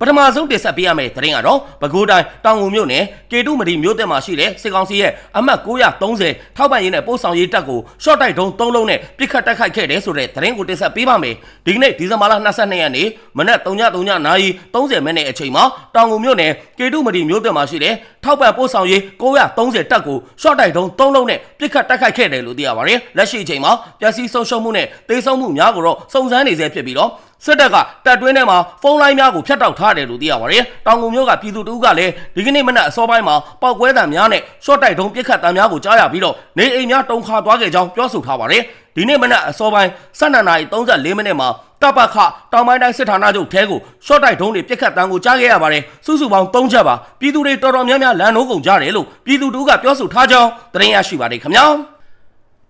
ပထမဆုံးတင်ဆက်ပေးရမယ့်သတင်းကတော့ပဲခူးတိုင်းတောင်ငူမြို့နယ်ကေတုမဒီမြို့တက်မှာရှိတဲ့စစ်ကောင်စီရဲ့အမှတ်930ထောက်ပံ့ရေးနဲ့ပို့ဆောင်ရေးတပ်ကို short တိုက်တုံး3လုံးနဲ့ပစ်ခတ်တိုက်ခိုက်ခဲ့တယ်ဆိုတဲ့သတင်းကိုတင်ဆက်ပေးပါမယ်ဒီကနေ့ဒီဇင်ဘာလ22ရက်နေ့မနက်3:30နာရီ30မိနစ်အချိန်မှာတောင်ငူမြို့နယ်ကေတုမဒီမြို့တက်မှာရှိတဲ့ထောက်ပံ့ပို့ဆောင်ရေး930တပ်ကို short တိုက်တုံး3လုံးနဲ့ပစ်ခတ်တိုက်ခိုက်ခဲ့တယ်လို့သိရပါတယ်လက်ရှိအချိန်မှာပျက်စီးဆုံးရှုံးမှုနဲ့တေဆုံးမှုများကိုတော့စုံစမ်းနေဆဲဖြစ်ပြီးတော့ စစ်တပ်ကတပ်တွင်းထဲမှာဖုန်းလိုင်းများကိုဖျက်တောက်ထားတယ်လို့သိရပါတယ်။တောင်ငူမျိုးကပြည်သူတို့ကလည်းဒီကနေ့မနက်အစောပိုင်းမှာပောက်ကွဲတံများနဲ့ရှော့တိုက်တုံးပစ်ခတ်တံများကိုကြားရပြီးတော့နေအိမ်များတုံခါသွားခဲ့ကြောင်းပြောဆိုထားပါတယ်။ဒီနေ့မနက်အစောပိုင်း12:34မိနစ်မှာတပ်ပခတောင်ပိုင်းတိုင်းစစ်ဌာနချုပ်ထဲကိုရှော့တိုက်တုံးတွေပစ်ခတ်တံကိုကြားခဲ့ရပါတယ်။စုစုပေါင်း3ချက်ပါ။ပြည်သူတွေတော်တော်များများလမ်းနှိုးကုန်ကြတယ်လို့ပြည်သူတို့ကပြောဆိုထားကြောင်းသတင်းရရှိပါတယ်ခင်ဗျာ။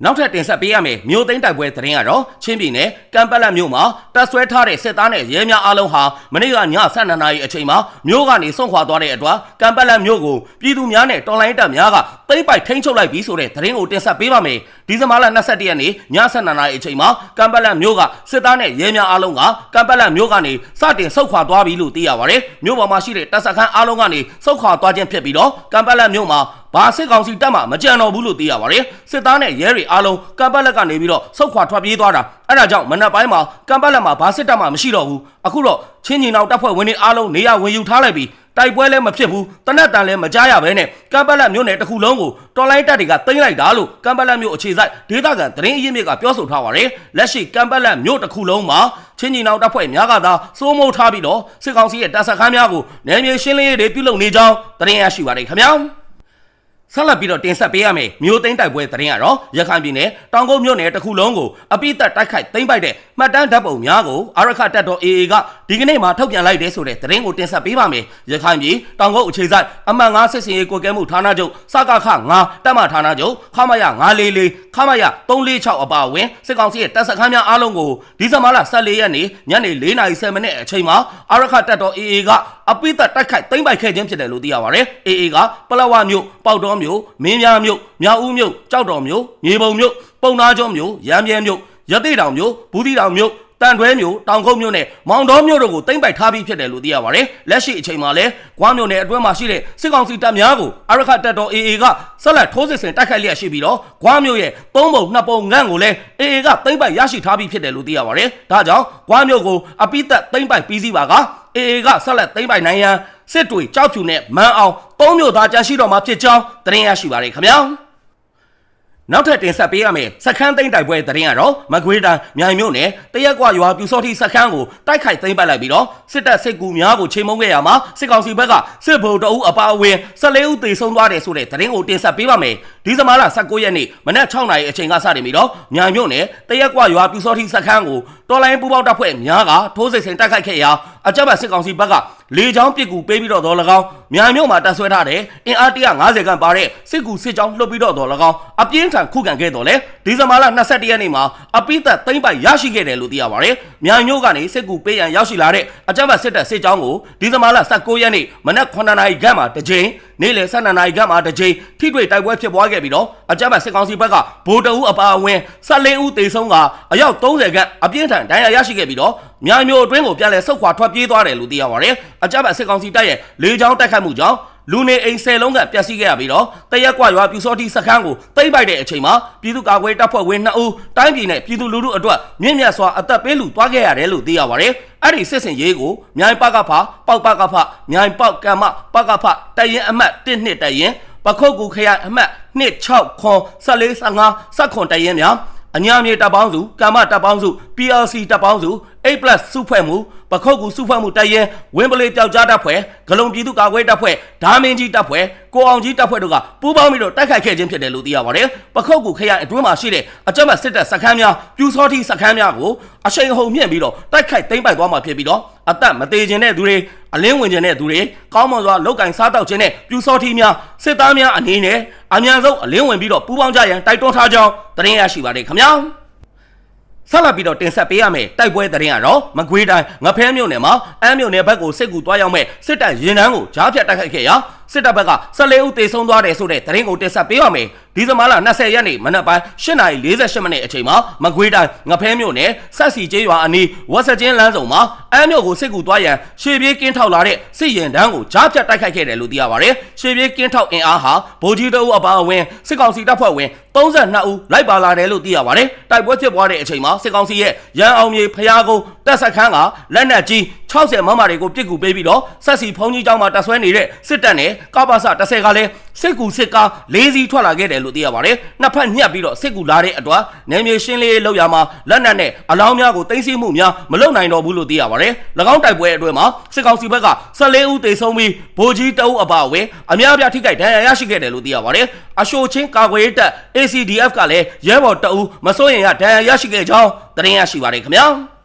နောက်ထပ်တင်ဆက်ပေးရမယ်မြို့သိမ်းတိုက်ပွဲသတင်းကတော့ချင်းပြည်နယ်ကံပက်လက်မြို့မှာတပ်ဆွဲထားတဲ့စစ်သားနဲ့ရဲများအလုံးဟာမနေ့ကည12နာရီအချိန်မှာမြို့ကနေဆုံးခွာသွားတဲ့အတွက်ကံပက်လက်မြို့ကိုပြည်သူများနဲ့တော်လိုင်းတပ်များကသိမ်းပိုက်ထိန်းချုပ်လိုက်ပြီးဆိုတဲ့သတင်းကိုတင်ဆက်ပေးပါမယ်ဒီဇင်ဘာလ22ရက်နေ့ည12နာရီအချိန်မှာကံပက်လက်မြို့ကစစ်သားနဲ့ရဲများအလုံးကကံပက်လက်မြို့ကနေစတင်ဆုတ်ခွာသွားပြီလို့သိရပါတယ်မြို့ပေါ်မှာရှိတဲ့တပ်စခန်းအလုံးကနေဆုတ်ခွာသွားခြင်းဖြစ်ပြီးတော့ကံပက်လက်မြို့မှာဘာစစ်ကောင်စီတပ်မှမကြံတော့ဘူးလို့သိရပါတယ်စစ်သားနဲ့ရဲတွေအားလုံးကမ်ပတ်လက်ကနေပြီးတော့ဆုတ်ခွာထွက်ပြေးသွားတာအဲ့ဒါကြောင့်မနက်ပိုင်းမှာကမ်ပတ်လက်မှာဘာစစ်တပ်မှမရှိတော့ဘူးအခုတော့ချင်းညီနောင်တပ်ဖွဲ့ဝင်တွေအားလုံးနေရဝင်ယူထားလိုက်ပြီးတိုက်ပွဲလည်းမဖြစ်ဘူးတနက်တန်လည်းမကြားရဘဲနဲ့ကမ်ပတ်လက်မြို့နယ်တစ်ခုလုံးကိုတော်လိုင်းတပ်တွေကသိမ်းလိုက်တာလို့ကမ်ပတ်လက်မြို့အခြေစိုက်ဒေသခံသတင်းအရင်းမြစ်ကပြောဆိုထားပါတယ်လက်ရှိကမ်ပတ်လက်မြို့တစ်ခုလုံးမှာချင်းညီနောင်တပ်ဖွဲ့များကသာစိုးမိုးထားပြီးတော့စစ်ကောင်စီရဲ့တပ်စခန်းများကိုနယ်မြေရှင်းလင်းရေးတွေပြုလုပ်နေကြောင်းသတင်းရရှိပါတယ်ခင်ဗျာ ဆက်လက်ပြီးတော့တင်ဆက်ပေးရမယ်မြို့သိမ်းတိုက်ပွဲသတင်းကတော့ရခိုင်ပြည်နယ်တောင်ကုန်းမြို့နယ်တစ်ခုလုံးကိုအပိသက်တိုက်ခိုက်သိမ်းပိုက်တဲ့မှတ်တမ်းဓာတ်ပုံများကိုအာရခတပ်တော် AA ကဒီကနေ့မှထုတ်ပြန်လိုက်တဲ့ဆိုတဲ့သတင်းကိုတင်ဆက်ပေးပါမယ်ရခိုင်ပြည်တောင်ကုန်းအခြေစိုက်အမှတ်9စစ်စင်ရေးကိုကဲမှုဌာနချုပ်စကခ9တပ်မဌာနချုပ်ခမရ944ခမရ346အပါအဝင်စစ်ကောင်စီရဲ့တပ်စခန်းများအားလုံးကိုဒီဇင်ဘာလ14ရက်နေ့ညနေ4:30မိနစ်အချိန်မှာအာရခတပ်တော် AA က အပိသက်တိုက်ခိုက်သိမ်းပိုက်ခဲ့ခြင်းဖြစ်တယ်လို့သိရပါတယ် AA ကပလောဝမြို့ပေါက်တော်မြို့မင်းများမြို့မြောက်ဦးမြို့ကြောက်တော်မြို့မြေပုံမြို့ပုံနာကျော်မြို့ရမ်းပြဲမြို့ရတိတောင်မြို့ဘူးတီတောင်မြို့တန်တွဲမြို့တောင်ကုန်းမြို့နဲ့မောင်တော်မြို့တို့ကိုတင်ပိုက်ထားပြီးဖြစ်တယ်လို့သိရပါတယ်။လက်ရှိအချိန်မှာလည်းကွားမြို့နယ်အတွင်းမှာရှိတဲ့စစ်ကောင်စီတပ်များကိုအရခတပ်တော် AA ကဆက်လက်ထိုးစစ်ဆင်တိုက်ခိုက်လျက်ရှိပြီးတော့ကွားမြို့ရဲ့သုံးပုံနှစ်ပုံငန့်ကိုလည်း AA ကတင်ပိုက်ရရှိထားပြီးဖြစ်တယ်လို့သိရပါတယ်။ဒါကြောင့်ကွားမြို့ကိုအပိသက်တင်ပိုက်ပြီးစီးပါက AA ကဆက်လက်တင်ပိုက်နိုင်ရန်စစ်တွေကြောက်ဖြူနဲ့မန်းအောင်သုံးမြို့သားကြရှိတော်မှာဖြစ်ကြောင်းသတင်းရရှိပါတယ်ခင်ဗျာ။နောက်ထပ်တင်ဆက်ပေးရမယ့်စခန်းသိမ်းတိုက်ပွဲသတင်းကတော့မကွေးတိုင်းမြိုင်မြို့နယ်တရက်ကွာရွာပြူစောတိစခန်းကိုတိုက်ခိုက်သိမ်းပိုက်လိုက်ပြီးတော့စစ်တပ်စစ်ကူများကိုချိန်မုံခဲ့ရမှာစစ်ကောင်စီဘက်ကစစ်ဗိုလ်တအုပ်အပါအဝင်14ဦးသေဆုံးသွားတယ်ဆိုတဲ့သတင်းကိုတင်ဆက်ပေးပါမယ် ဒီဇင်ဘာလ19ရက်နေ့မနက်6နာရီအချိန်ကစတင်ပြီးတော့မြိုင်မြို့နယ်တရက်ကွာရွာပြူစောတိစခန်းကိုတော်လိုင်းပူပေါင်းတပ်ဖွဲ့များကထိုးစစ်ဆင်တိုက်ခိုက်ခဲ့ရာအကြမ်းဖက်စစ်ကောင်စီဘက်ကလေကြောင်းပစ်ကူပေးပြီးတော့တော်၎င်းမြန်မြို့မှာတပ်ဆွဲထားတဲ့အင်အား150ခန့်ပါတဲ့စစ်ကူစစ်ကြောင်းလှုပ်ပြီးတော့တော်၎င်းအပြင်းထန်ခုခံခဲ့တော်လဲဒီဇင်ဘာလ22ရက်နေ့မှာအပိသက်သိမ့်ပိုက်ရရှိခဲ့တယ်လို့သိရပါတယ်မြန်မြို့ကနေစစ်ကူပေးရန်ရောက်ရှိလာတဲ့အကြမ်းဖက်စစ်တပ်စစ်ကြောင်းကိုဒီဇင်ဘာလ19ရက်နေ့မနက်9နာရီခန့်မှာတစ်ကြိမ် နေ့လယ်12နာရီခန့်မှာတစ်ကြိမ်ထိတွေ့တိုက်ပွဲဖြစ်ပွားခဲ့ပြီးတော့အကြမ်းဖက်စစ်ကောင်စီဘက်ကဗိုလ်တအုပ်အပါအဝင်14ဦးသေဆုံးကအယောက်30ခန့်အပြင်းထန်ဒဏ်ရာရရှိခဲ့ပြီးတော့ မြိုင်မြို့အတွင်းကိုပြန်လည်ဆုတ်ခွာထွက်ပြေးသွားတယ်လို့သိရပါတယ်။အကြမ်းဖက်စစ်ကောင်စီတပ်ရဲ့လေကြောင်းတိုက်ခိုက်မှုကြောင့်လူနေအိမ်ဆယ်လုံးကပျက်စီးခဲ့ရပြီးတော့တရက်ကွရွာပြူစောတိစခန်းကိုတိမ့်ပိုက်တဲ့အချိန်မှာပြည်သူ့ကာကွယ်တပ်ဖွဲ့ဝင်2ဦးတိုင်းပြည်နဲ့ပြည်သူလူထုအတွက်မြင့်မြတ်စွာအသက်ပေးလူသွားခဲ့ရတယ်လို့သိရပါတယ်။အဲ့ဒီစစ်စင်ရေးကိုမြိုင်ပကဖပေါက်ပကဖမြိုင်ပေါက်ကမ္မပကဖတရင်အမှတ်1နှစ်တရင်ပခုတ်ကူခရိုင်အမှတ်26ခွန်14 15စက်ခွန်တရင်များအညာမြေတပ်ပေါင်းစုကာမတပ်ပေါင်းစု PLC တပ်ပေါင်းစု 8+ စုဖွဲ့မှုပခုတ်ကူစုဖွဲ့မှုတရင်ဝင်းပလေးပျောက်ကြားတပ်ဖွဲ့ဂလုံပြည်သူ့ကာကွယ်တပ်ဖွဲ့ဓာမင်းကြီးတပ်ဖွဲ့ကိုအောင်ကြီးတပ်ဖွဲ့တို့ကပူးပေါင်းပြီးတော့တိုက်ခိုက်ခဲ့ခြင်းဖြစ်တယ်လို့သိရပါတယ်ပခုတ်ကူခရိုင်အတွင်းမှာရှိတဲ့အကြမ်းဖက်စစ်တပ်စခန်းများပြူစောတိစခန်းများကိုအရှိန်ဟုန်မြင့်ပြီးတော့တိုက်ခိုက်သိမ်းပိုက်သွားမှာဖြစ်ပြီးတော့အသက်မသေးခြင်းတဲ့သူတွေအလင်းဝင်ခြင်းတဲ့သူတွေကောင်းမွန်စွာလောက်ကင်စားတောက်ခြင်းနဲ့ပြူစောတိများစစ်သားများအနေနဲ့အမြန်ဆုံးအလင်းဝင်ပြီးတော့ပူးပေါင်းကြရန်တိုက်တွန်းထားကြောင်းသတင်းရရှိပါတယ်ခင်ဗျာ ဆက်လက်ပြီးတော့တင်ဆက်ပေးရမယ်တိုက်ပွဲသတင်းကတော့မကွေးတိုင်းငဖဲမြို့နယ်မှာအမ်းမြို့နယ်ဘက်ကိုစစ်ကူတွားရောက်မဲ့စစ်တပ်ရင်နှန်းကိုကြားဖြတ်တိုက်ခိုက်ခဲ့ရာ စစ်တပ်ဘက်က14ဦးသေဆုံးသွားတယ်ဆိုတဲ့သတင်းကိုတင်ဆက်ပေးပါမယ်ဒီဇင်ဘာလ20ရက်နေ့မနက်ပိုင်း8:48မိနစ်အချိန်မှာမကွေးတိုင်းငဖဲမြို့နယ်ဆက်စီကျေးရွာအနီးဝက်စကျင်းလမ်းစုံမှာအမ်းမြို့ကိုစစ်ကူသွားရန်ရှေ့ပြေးကင်းထောက်လာတဲ့စစ်ရင်တန်းကိုကြားဖြတ်တိုက်ခိုက်ခဲ့တယ်လို့သိရပါတယ်ရှေ့ပြေးကင်းထောက်အင်အားဟာဗိုလ်ကြီးတအုပ်အပါအဝင်စစ်ကောင်စီတပ်ဖွဲ့ဝင်32ဦးလိုက်ပါလာတယ်လို့သိရပါတယ်တိုက်ပွဲဖြစ်ပွားတဲ့အချိန်မှာစစ်ကောင်စီရဲ့ရန်အောင်မြေဖျားကုန်းတပ်ဆက်ခန်းကလက်နက်ကြီး60မမတွေကိုပြစ်ကူပေးပြီးတော့ဆက်စီဖုံးကြီးကျောင်းမှာတပ်ဆွဲနေတဲ့စစ်တပ်နဲ့ကပ္ပစ30ကလည်းစစ်ကူစစ်ကား၄စီးထွက်လာခဲ့တယ်လို့သိရပါတယ်နှစ်ဖက်ညှက်ပြီးတော့စစ်ကူလာတဲ့အတွက်နယ်မြေရှင်းလင်းရေးလုပ်ရမှာလက်နက်နဲ့အလောင်းများကိုတင်စီမှုများမလုပ်နိုင်တော့ဘူးလို့သိရပါတယ်၎င်းတိုက်ပွဲအတွင်းမှာစစ်ကောင်စီဘက်က14ဦးသေဆုံးပြီးဗိုလ်ကြီးတအုပ်အပါအဝင်အများအပြားထိခိုက်ဒဏ်ရာရရှိခဲ့တယ်လို့သိရပါတယ်အရှိုချင်းကာကွယ်ရေးတပ် ACDF ကလည်းရဲဘော်တအုပ်မစိုးရင်ရဒဏ်ရာရရှိခဲ့ကြောင်းသတင်းရရှိပါတယ်ခင်ဗျာ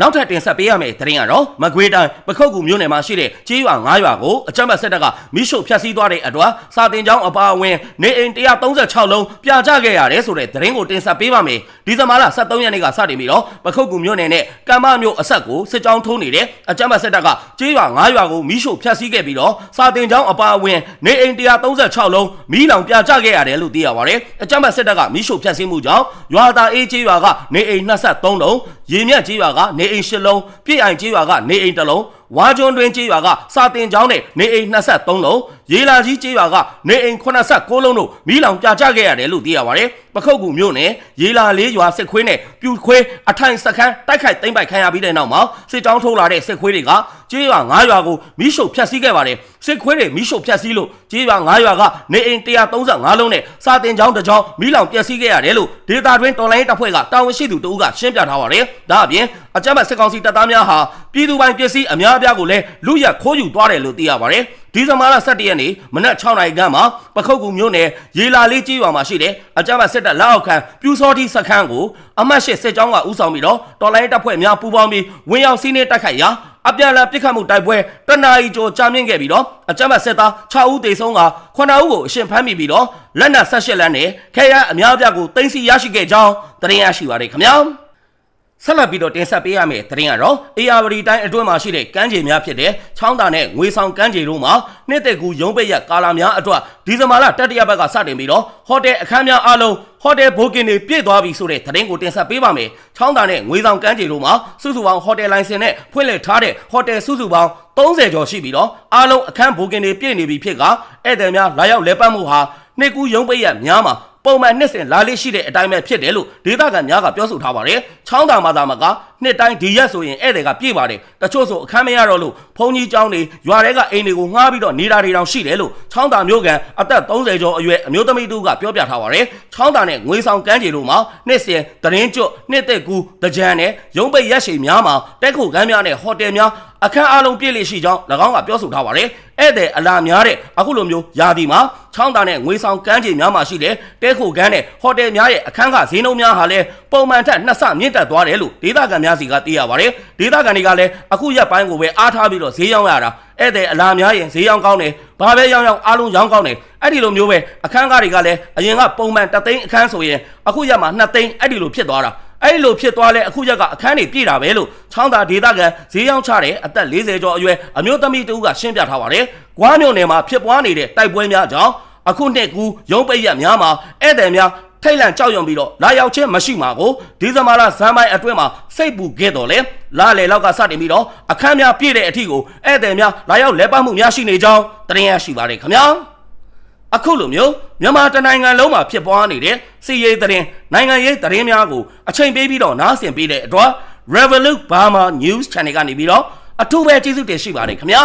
နောက်ထပ်တင်ဆက်ပေးရမယ့်သတင်းကတော့မကွေးတိုင်းပခုတ်ကူမြို့နယ်မှာရှိတဲ့ကျေးရွာ9ရွာကိုအကြမ်းဖက်စစ်တပ်ကမိရှုဖျက်ဆီးသွားတဲ့အတွက်စာတင်ကျောင်းအပါအဝင်နေအိမ်136လုံးပြာကျခဲ့ရတယ်ဆိုတဲ့သတင်းကိုတင်ဆက်ပေးပါမယ်ဒီဇင်ဘာလ23ရက်နေ့ကစတင်ပြီးတော့ပခုတ်ကူမြို့နယ်နဲ့ကမ္မမြို့အဆက်ကိုစစ်ကြောင်းထိုးနေတဲ့အကြမ်းဖက်စစ်တပ်ကကျေးရွာ9ရွာကိုမိရှုဖျက်ဆီးခဲ့ပြီးတော့စာတင်ကျောင်းအပါအဝင်နေအိမ်136လုံးမိလောင်ပြာကျခဲ့ရတယ်လို့သိရပါတယ်အကြမ်းဖက်စစ်တပ်ကမိရှုဖျက်ဆီးမှုကြောင့်ရွာသားအေးကျေးရွာကနေအိမ်23လုံးရေမြတ်ကျေးရွာကနေအိမ်10လုံးပြည့်အိမ်ကျေးရွာကနေအိမ်1လုံး ဝါကျွန်းတွင်ကျေးရွာကစာတင်ကျောင်းနဲ့နေအိမ်23လုံးရေလာကြီးကျေးရွာကနေအိမ်89လုံးတို့မိလောင်ပြကျခဲ့ရတယ်လို့သိရပါတယ်ပခုတ်ကူမြို့နယ်ရေလာလေးရွာစစ်ခွေးနဲ့ပြူခွေးအထိုင်စခန်းတိုက်ခိုက်သိမ်းပိုက်ခံရပြီးတဲ့နောက်မှာစစ်ကြောင်းထိုးလာတဲ့စစ်ခွေးတွေကကျေးရွာ9ရွာကိုမိရှုဖျက်ဆီးခဲ့ပါတယ်စစ်ခွေးတွေမိရှုဖျက်ဆီးလို့ကျေးရွာ9ရွာကနေအိမ်135လုံးနဲ့စာတင်ကျောင်းတစ်ကျောင်းမိလောင်ပျက်စီးခဲ့ရတယ်လို့ဒေတာတွင်တော်လိုင်းတပ်ဖွဲ့ကတာဝန်ရှိသူတဦးကရှင်းပြထားပါတယ်ဒါအပြင်အကြမ်းဖက်စစ်ကောင်စီတပ်သားများဟာပြည်သူပိုင်ပစ္စည်းအများအပြားကိုလည်းလူရက်ခိုးယူသွားတယ်လို့သိရပါတယ်ဒီဇင်ဘာလ17ရက်နေ့မနက်6နာရီခန့်မှာပခုတ်ကူမြို့နယ်ရေလာလေးကြီးရွာမှာရှိတဲ့အကြမ်းဖက်စစ်တပ်လက်အောက်ခံပြူစောတိစခန်းကိုအမတ်ရှိစစ်ကြောင်းကဦးဆောင်ပြီးတော့တော်လိုင်းတပ်ဖွဲ့များပူးပေါင်းပြီးဝင်ရောက်စီးနင်းတိုက်ခိုက်ရာအပြန်အလှန်ပစ်ခတ်မှုတိုက်ပွဲတနာရီကျော်ကြာမြင့်ခဲ့ပြီးတော့အကြမ်းဖက်စစ်သား6ဦးသေဆုံးက9ဦးကိုအရှင်ဖမ်းမိပြီးတော့လက်နက်18လက်နဲ့ခဲရအများအပြားကိုတင်စီရရှိခဲ့ကြောင်းသတင်းရရှိပါတယ်ခင်ဗျာ ဆက်လက်ပြီးတော့တင်ဆက်ပေးရမယ့်သတင်းကတော့ AR တိုင်းအတွင်းမှာရှိတဲ့ကမ်းခြေများဖြစ်တဲ့ချောင်းတာနဲ့ငွေဆောင်ကမ်းခြေတို့မှာနှစ်သက်ကူရုံးပိတ်ရကာလာများအတွက်ဒီဇင်ဘာလတတိယပတ်ကစတင်ပြီးတော့ဟိုတယ်အခန်းများအားလုံးဟိုတယ်ဘိုကင်တွေပြည့်သွားပြီဆိုတဲ့သတင်းကိုတင်ဆက်ပေးပါမယ်။ချောင်းတာနဲ့ငွေဆောင်ကမ်းခြေတို့မှာစုစုပေါင်းဟိုတယ်လိုင်စင်နဲ့ဖွင့်လှစ်ထားတဲ့ဟိုတယ်စုစုပေါင်း30ကျော်ရှိပြီးတော့အားလုံးအခန်းဘိုကင်တွေပြည့်နေပြီဖြစ်ကဧည့်သည်များလာရောက်လဲပတ်မှုဟာနှစ်ကူးရုံးပိတ်ရများမှာ ပုံမှန်နှစ်စဉ်လာလေးရှိတဲ့အတိုင်းပဲဖြစ်တယ်လို့ဒေသခံများကပြောဆိုထားပါတယ်။ချောင်းတာမှာသာမက နှစ်တိုင်းဒီရက်ဆိုရင်ဧည့်သည်ကပြည့်ပါတယ်။တချို့ဆိုအခမ်းမရတော့လို့ဘုံကြီးကျောင်းတွေရွာထဲကအိမ်တွေကိုငှားပြီးတော့နေတာတွေတောင်ရှိတယ်လို့ချောင်းတာမျိုးကန်အသက်30ကျော်အရွယ်အမျိုးသမီးတူကပြောပြထားပါတယ်။ချောင်းတာနဲ့ငွေဆောင်ကမ်းခြေတို့မှာနှစ်စဉ်တရင်ကျွတ်နှစ်သက်ကူတကြံနဲ့ရုံးပိတ်ရက်ရှည်များမှာတက်ခုကမ်းများနဲ့ဟိုတယ်များအခန်းအားလုံးပြည့်လေရှိကြောင်း၎င်းကပြောဆိုထားပါတယ်။ဧည့်သည်အလာများတဲ့အခုလိုမျိုးယာဒီမှာချောင်းတာနဲ့ငွေဆောင်ကမ်းခြေများမှာရှိတဲ့တဲခိုကမ်းနဲ့ဟိုတယ်များရဲ့အခန်းကဈေးနှုန်းများဟာလည်းပုံမှန်ထက်နှစ်ဆမြင့်တက်သွားတယ်လို့ဒေသခံများစီကသိရပါတယ်။ဒေသခံတွေကလည်းအခုရက်ပိုင်းကိုပဲအားထားပြီးတော့ဈေးရောင်းရတာဧည့်သည်အလာများရင်ဈေးရောင်းကောင်းတယ်။ဘာပဲရောင်းရောင်းအားလုံးရောင်းကောင်းတယ်။အဲ့ဒီလိုမျိုးပဲအခန်းကားတွေကလည်းအရင်ကပုံမှန်တသိန်းအခန်းဆိုရင်အခုရက်မှာ2သိန်းအဲ့ဒီလိုဖြစ်သွားတာ။အဲ့လိုဖြစ်သွားလဲအခုရက်ကအခန်းတွေပြည့်တာပဲလို့ချောင်းသာဒေသခံဈေးရောင်းချတဲ့အသက်40ကျော်အရွယ်အမျိုးသမီးတူကရှင်းပြထားပါတယ်။ကွားမြို့နယ်မှာဖြစ်ပွားနေတဲ့တိုက်ပွဲများကြောင့်အခုနှစ်ကူရုံးပိတ်ရက်များမှာဧည့်သည်များ ထိတ်လန့်ကြောက်ရွံ့ပြီးတော့လာရောက်ခြင်းမရှိမှာကိုဒီဇင်ဘာလဇန်ပိုင်းအတွင်းမှာစိတ်ပူခဲ့တော်လဲလာလေလောက်ကစတင်ပြီးတော့အခန်းများပြည့်တဲ့အထီကိုဧည့်သည်များလာရောက်လဲပတ်မှုများရှိနေကြောင်းတင်ရရှိပါတယ်ခင်ဗျာအခုလိုမျိုးမြန်မာတနိုင်ငံလုံးမှာဖြစ်ပွားနေတဲ့စီရေးသတင်းနိုင်ငံရေးသတင်းများကိုအချိန်ပေးပြီးတော့နားဆင်ပေးတဲ့အတွက် Revolut Burma News Channel ကနေပြီးတော့အထူးပဲကျေးဇူးတင်ရှိပါတယ်ခင်ဗျာ